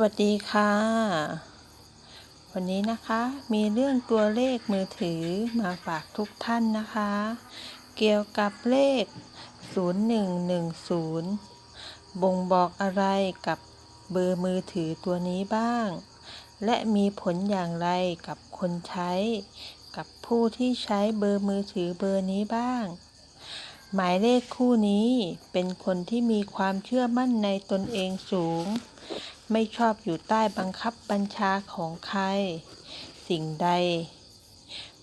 วัสดีค่ะ วันนี้นะคะมีเรื่องตัวเลขมือถือมาฝากทุกท่านนะคะ เกี่ยวกับเลข 0110 บ่งบอกอะไรกับเบอร์มือถือตัวนี้บ้าง และมีผลอย่างไรกับคนใช้ กับผู้ที่ใช้เบอร์มือถือเบอร์นี้บ้าง หมายเลขคู่นี้เป็นคนที่มีความเชื่อมั่นในตนเองสูง ไม่ชอบอยู่ใต้บังคับบัญชาของใคร สิ่งใด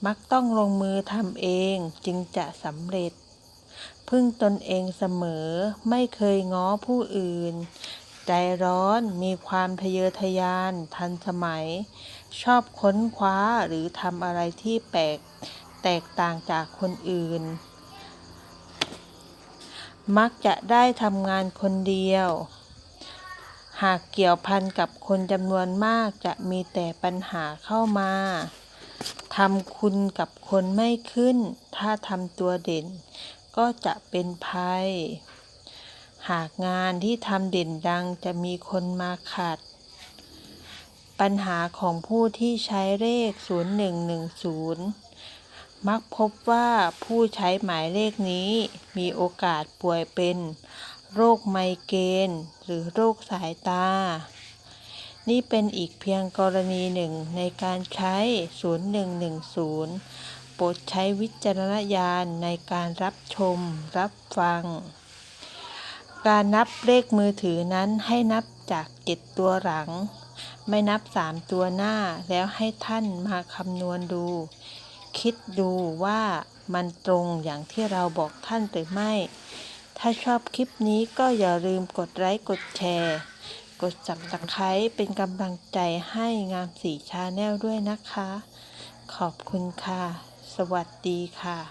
มักต้องลงมือทำเองจึงจะสำเร็จ พึ่งตนเองเสมอไม่เคยง้อผู้อื่น ใจร้อนมีความทะเยอทะยานทันสมัย ชอบค้นคว้าหรือทำอะไรที่แปลกแตกต่างจากคนอื่น มักจะได้ทำงานคนเดียว หากเกี่ยวพันกับคนจำนวนมากจะมีแต่ปัญหาเข้ามาทำคุณกับคนไม่ขึ้น ถ้าทำตัวเด่น ก็จะเป็นภัย หากงานที่ทำเด่นดังจะมีคนมาขัด ปัญหาของผู้ที่ใช้เลข 0110 มักพบว่าผู้ใช้หมายเลขนี้มีโอกาสป่วยเป็น โรคไมเกรนหรือโรคสายตา นี่เป็นอีกเพียงกรณีหนึ่งในการใช้ 0110 โปรดใช้วิจารณญาณในการรับชม รับฟัง การนับเลขมือถือนั้นให้นับจากเจ็ดตัวหลัง ไม่นับสามตัวหน้าแล้วให้ท่านมาคำนวณดู คิดดูว่ามันตรงอย่างที่เราบอกท่านหรือไม่ ถ้าชอบคลิปนี้ก็อย่าลืมกดไลค์กดแชร์ กดสับสไคร้เป็นกำลังใจให้งามสีชาแนลด้วยนะคะ ขอบคุณค่ะ สวัสดีค่ะ